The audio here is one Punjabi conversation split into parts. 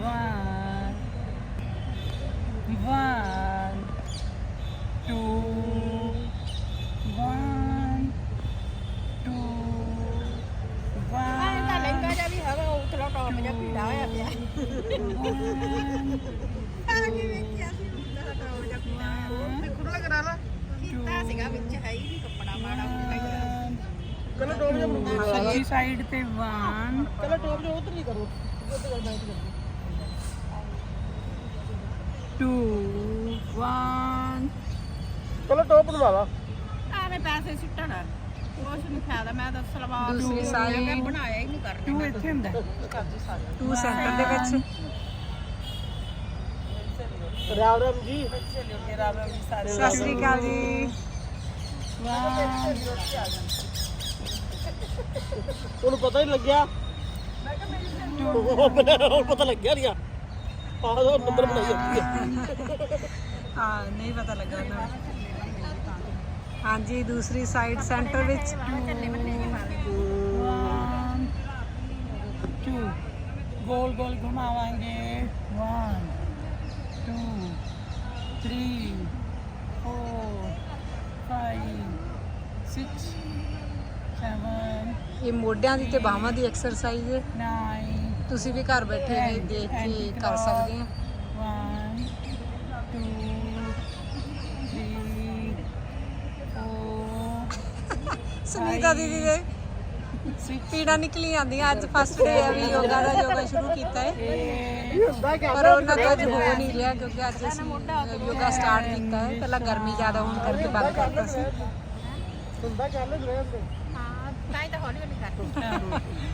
One. One. Two. One. Two. ਐਂ ਤਾਂ One. ਲਹਿੰਗਾ ਜਿਹਾ ਵੀ ਹੈਗਾ ਉਤਲਾ ਟੌਪ ਜਿਹਾ ਪੀੜਾ ਹੋਇਆ ਪਿਆ One. ਆ ਕੀ ਵੇਖਿਆ ਸੀ ਉਤਲਾ ਟੌਪ ਜਿਹਾ ਪੀੜਾ ਹੋਇਆ ਤੇ ਖੁੱਲਾ ਕਰਾ ਲਾ ਕੀਤਾ ਸੀਗਾ ਵਿੱਚ ਹੈ ਹੀ ਨਹੀਂ ਕੱਪੜਾ ਮਾੜਾ ਮੋਟਾ ਚਲੋ ਟੋਪ ਜਿਹਾ ਬਣਾਉਂਦੇ ਸੱਜੀ ਸਾਈਡ ਤੇ 1 ਚਲੋ ਟੋਪ ਜਿਹਾ ਉਧਰ ਨਹੀਂ ਕਰੋ ਉਧਰ ਕਰ ਬੈਠ ਕਰੋ 2 1 ਚਲੋ ਟੋਪ ਬਣਵਾ ਲਾ। ਐਵੇਂ ਪੈਸੇ ਸਿੱਟਣ। ਕੁਛ ਨਹੀਂ ਫਾਇਦਾ ਮੈਂ ਤਾਂ ਸਲਵਾਰ ਦੂਸਰੀ ਸੂਟ side। ਮੈਂ ਬਣਾਇਆ ਹੀ ਨਹੀਂ ਕਰਨਾ। 2 ਇੱਥੇ ਹੁੰਦਾ। ਟੂ ਸੈਂਟਰ ਦੇ ਵਿੱਚ। ਰਾਮ ਰਾਮ ਜੀ। ਸਤਿ ਸ੍ਰੀ ਅਕਾਲ ਜੀ। ਤੁਹਾਨੂੰ ਪਤਾ ਹੀ ਲੱਗਿਆ। ਹੁਣ ਪਤਾ ਲੱਗਿਆ ਨਹੀਂ ਆਹ ਨੰਬਰ ਬਣਾਈ ਜਾਂਦੀ ਹੈ ਹਾਂ ਨਹੀਂ ਪਤਾ ਲੱਗਾ ਉਹਨਾਂ ਨੂੰ। ਹਾਂਜੀ ਦੂਸਰੀ ਸਾਈਡ ਸੈਂਟਰ ਵਿੱਚ। 2 ਗੋਲ ਗੋਲ ਘੁਮਾਵਾਂਗੇ। 1 2 3 4 5 6 7 ਇਹ ਮੋਢਿਆਂ ਦੀ ਤੇ ਬਾਹਾਂ ਦੀ ਐਕਸਰਸਾਈਜ਼ ਹੈ। 9 ਤੁਸੀਂ ਵੀ ਘਰ ਬੈਠੇ ਹੋਏ ਦੇਖ ਕੇ ਕਰ ਸਕਦੇ ਆ two, three, four, ਸੁਨੀਤਾ ਦੀਦੀ ਦੇ ਪੀੜਾ ਨਿਕਲੀ ਜਾਂਦੀਆਂ। ਅੱਜ ਫਸਟ ਡੇ ਹੈ ਵੀ ਯੋਗਾ ਦਾ ਯੋਗਾ ਸ਼ੁਰੂ ਕੀਤਾ ਹੈ eight, ਹੁੰਦਾ ਕਿ ਪਰ ਉਹਨਾਂ ਤੋਂ ਅੱਜ ਹੋ ਨਹੀਂ ਰਿਹਾ ਕਿਉਂਕਿ ਅੱਜ ਅਸੀਂ ਯੋਗਾ ਸਟਾਰਟ ਕੀਤਾ ਹੈ ਪਹਿਲਾਂ ਗਰਮੀ ਜ਼ਿਆਦਾ ਹੋਣ ਕਰਕੇ ਬੰਦ ਕਰਤਾ ਸੀ। ਹੁੰਦਾ ਚੱਲ ਹੁੰਦੇ। ਹਾਂ ਤਾਂ ਹੀ ਤਾਂ ਹੌਲੀ ਹੌਲੀ ਕਰ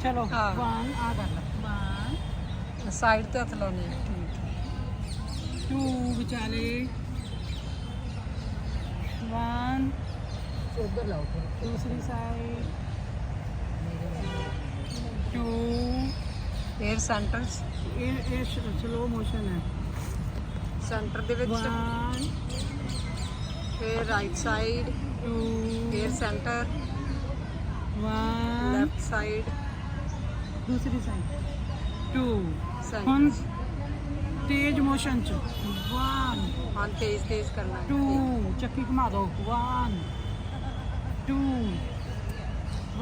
ਚਲੋ ਹਾਂ। one ਆ ਕਰ ਲੈ। one, साइड तो हथ लाने टू बेचारे। वन लाओ दूसरी side two air center slow motion है। सेंटर दे वन फिर right side two air center one left side दूसरी साइड 2 ਸਹੀ ਹੁਣ ਤੇਜ਼ ਮੋਸ਼ਨ ਚ। 1 ਹਾਂ ਤੇਜ਼ ਤੇਜ਼ ਕਰਨਾ 2 ਚੱਕੀ ਘੁਮਾ ਦਿਓ 1 2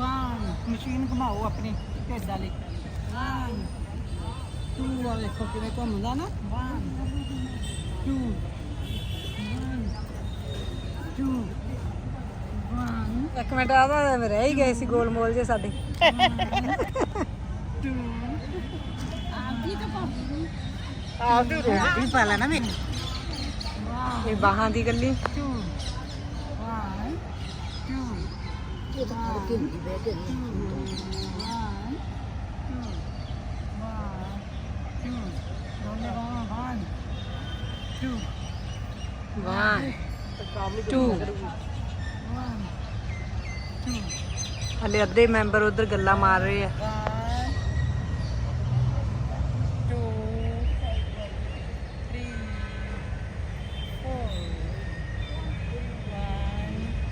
1 ਮਸ਼ੀਨ ਘੁਮਾਓ ਆਪਣੀ ਢਿੱਡ ਵਾਲੀ। 1 2 ਆ ਵੇਖੋ ਕਿਵੇਂ ਘੁੰਮਦਾ ਨਾ। 1 2 1 2 ਇੱਕ ਮਿੰਟ ਆਦਾ ਰਹਿ ਹੀ ਗਏ ਸੀ ਗੋਲ ਮੋਲ ਜੇ ਸਾਡੇ ਆਪ ਦੀ ਰੋਟੀ। ਪਾ ਲੈਣਾ ਮੈਨੂੰ। ਇਹ ਬਾਹਾਂ ਦੀ ਗੱਲੀ 2 1 2 ਇਹ ਤਾਂ ਫੜ ਕੇ ਨਹੀਂ ਬਹਿ ਕੇ ਹਲੇ ਅੱਧੇ ਮੈਂਬਰ ਉਧਰ ਗੱਲਾਂ ਮਾਰ ਰਹੇ ਆ।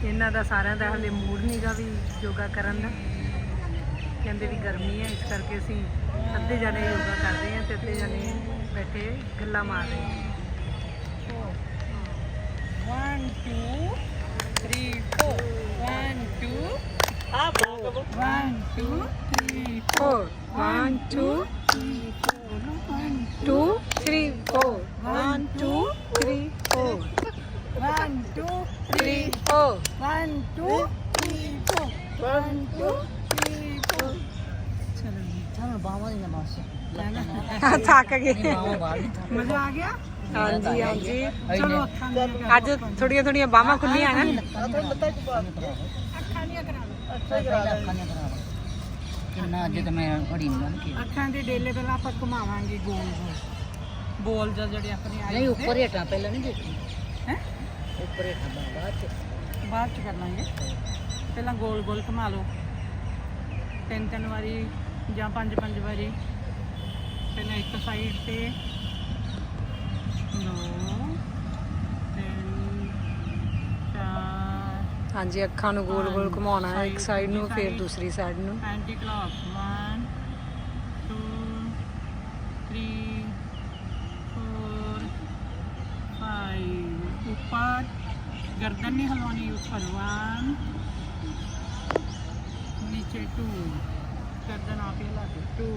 ਇਹਨਾਂ ਦਾ ਸਾਰਿਆਂ ਦਾ ਹਲੇ ਮੂਡ ਨਹੀਂਗਾ ਵੀ ਯੋਗਾ ਕਰਨ ਦਾ। ਕਹਿੰਦੇ ਵੀ ਗਰਮੀ ਹੈ, ਇਸ ਕਰਕੇ ਅਸੀਂ ਅੱਧੇ ਜਣੇ ਯੋਗਾ ਕਰ ਰਹੇ ਹਾਂ ਤੇ ਅੱਧੇ ਜਣੇ ਬੈਠੇ ਗੱਲਾਂ ਮਾਰ ਰਹੇ ਹਾਂ। 1 2 3 4 1 2 ਆਪ 1 2 3 4 1 2 3 4 1 2 3 4 1 2 one, two, Three, four. one, two, three, four. One, two, three, four. ਚਲੋ ਜੀ, ਚਲ ਬਾਵਾ ਨਹੀਂ ਨਮਾਜ਼ ਥੱਕ ਗਏ ਮਜ਼ਾ ਆ ਗਿਆ ਹਾਂਜੀ। ਹਾਂਜੀ ਚਲੋ ਅੱਖਾਂ ਦੀਆਂ ਅੱਜ ਥੋੜੀਆਂ ਥੋੜੀਆਂ ਬਾਹਾਂ ਖੁੱਲੀਆਂ ਨਾ ਅੱਖਾਂ ਦੀਆਂ ਕਰਾ ਲਓ ਅੱਛਾ ਹੀ ਕਰਾ ਦੇ ਕਿੰਨਾ ਅੱਜ ਤਾਂ ਮੈਂ ਘੜੀ ਨਹੀਂ ਲੰਘ ਅੱਖਾਂ ਦੇ ਡੇਲੇ ਪਹਿਲਾਂ ਆਪਾਂ ਘੁਮਾਵਾਂਗੇ ਗੋਲ ਗੋਲ ਬੋਲ ਜਾਂ ਜਿਹੜੇ ਆਪਣੇ ਆਏ ਨਹੀਂ ਉੱਪਰ ਹੇਠਾਂ ਪਹਿਲਾਂ ਨਹੀਂ ਦੇਖੀ। ਹੈ? ਉੱਪਰੇ ਖਾਣਾ ਬਾਅਦ ਚ। ਬਾਅਦ ਚ ਕਰ ਲਾਂਗੇ ਪਹਿਲਾਂ ਗੋਲ ਗੋਲ ਘੁਮਾ ਲਓ। ਤਿੰਨ ਤਿੰਨ ਵਾਰੀ ਜਾਂ ਪੰਜ ਪੰਜ ਵਾਰੀ। ਪਹਿਲਾਂ ਇੱਕ ਸਾਈਡ ਤੇ ਦੋ ਤਿੰਨ ਚਾਰ ਹਾਂਜੀ ਅੱਖਾਂ ਨੂੰ ਗੋਲ ਗੋਲ ਘੁਮਾਉਣਾ ਹੈ ਇੱਕ ਸਾਈਡ ਨੂੰ ਫਿਰ ਦੂਸਰੀ ਸਾਈਡ ਨੂੰ। ਐਂਟੀ ਕਲਾਕ 1 2 3 4 5 ऊपर गर्दन नहीं हलानी ऊपर वन नीचे टू गर्दन आप ही हिला दो टू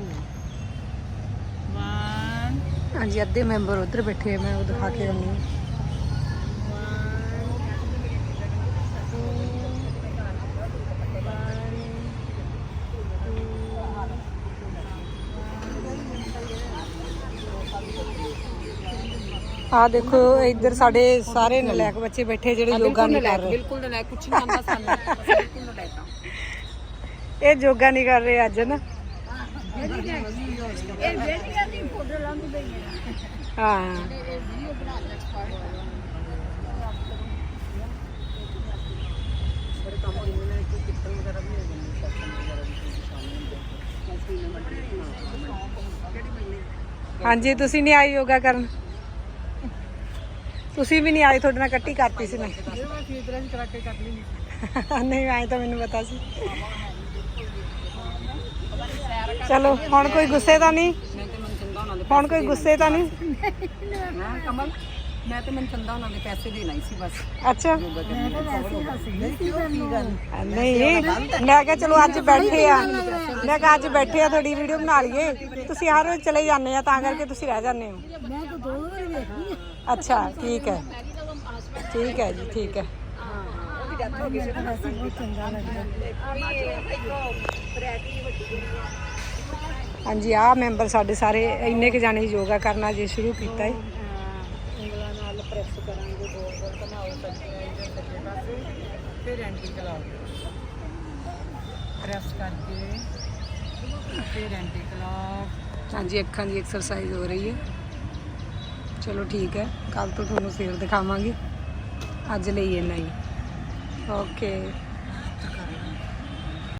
वन हाँ जी अद्धे मेंबर उधर बैठे हैं मैं वो दिखा के आनी हूँ ਆ ਦੇਖੋ ਇੱਧਰ ਸਾਡੇ ਸਾਰੇ ਨਲਾਇਕ ਬੱਚੇ ਬੈਠੇ ਜਿਹੜੇ ਯੋਗਾ ਨਹੀਂ ਕਰ ਰਹੇ। ਬਿਲਕੁਲ ਨਾ ਕੁਛ ਨਹੀਂ ਆਉਂਦਾ ਸਾਨੂੰ। ਬਿਲਕੁਲ ਨਾ ਲੈਤਾ ਇਹ ਯੋਗਾ ਨਹੀਂ ਕਰ ਰਹੇ ਅੱਜ ਨਾ ਹਾਂ। ਹਾਂਜੀ ਤੁਸੀਂ ਨਹੀਂ ਆਏ ਯੋਗਾ ਕਰਨ? ਤੁਸੀਂ ਵੀ ਨਹੀਂ ਆਏ, ਤੁਹਾਡੇ ਨਾਲ ਕੱਟੀ ਕਰਤੀ ਸੀ ਮੈਂ। ਨਹੀਂ ਆਏ ਤਾਂ ਮੈਨੂੰ ਪਤਾ ਸੀ। ਚਲੋ, ਹੁਣ ਕੋਈ ਗੁੱਸੇ ਤਾਂ ਨਹੀਂ? ਹੁਣ ਕੋਈ ਗੁੱਸੇ ਤਾਂ ਨਹੀਂ? ਕਮਲ। ਮੈਂ ਤੇ ਮਨ ਚੰਗਾ ਉਹਨਾਂ ਦੇ ਪੈਸੇ ਦੇਣਾ ਹੀ ਸੀ ਬਸ। ਅੱਛਾ। ਨਹੀਂ ਮੈਂ ਕਿਹਾ ਚਲੋ ਅੱਜ ਬੈਠੇ ਆ। ਮੈਂ ਕਿਹਾ ਅੱਜ ਬੈਠੇ ਆ ਤੁਹਾਡੀ ਵੀਡੀਓ ਬਣਾ ਲਈਏ। ਤੁਸੀਂ ਹਰ ਰੋਜ਼ ਚਲੇ ਜਾਂਦੇ ਆ ਤਾਂ ਕਰਕੇ ਤੁਸੀਂ ਰਹਿ ਜਾਂਦੇ ਹੋ। ਮੈਂ ਤਾਂ ਦੋ ਵਾਰ ਵੇਖੀ ਅੱਛਾ ਠੀਕ ਹੈ। ਠੀਕ ਹੈ ਜੀ ਠੀਕ ਹੈ। ਹਾਂਜੀ ਆ ਮੈਂਬਰ ਸਾਡੇ ਸਾਰੇ ਇੰਨੇ ਕੁ ਜਾਣੇ ਯੋਗਾ ਕਰਨਾ ਜੇ ਸ਼ੁਰੂ ਕੀਤਾ ਹੈ ਕਰਾਂਗੇ ਗੋਲ ਗੋਲ ਘਮਾਓ ਸੱਜੇ ਇੱਧਰ ਸੱਜੇ ਪਾਸੇ, ਫਿਰ ਐਂਟੀ ਚਲਾਓ ਪ੍ਰੈਸ ਕਰਕੇ, ਫਿਰ ਐਂਟੀ ਕਲਾਕ ਹਾਂਜੀ, ਅੱਖਾਂ ਦੀ ਐਕਸਰਸਾਈਜ਼ ਹੋ ਰਹੀ ਹੈ। ਚਲੋ ਠੀਕ ਹੈ ਕੱਲ ਤੋਂ ਤੁਹਾਨੂੰ ਫੇਰ ਦਿਖਾਵਾਂਗੇ। ਅੱਜ ਲਈ ਇੰਨਾ ਹੀ। ਓਕੇ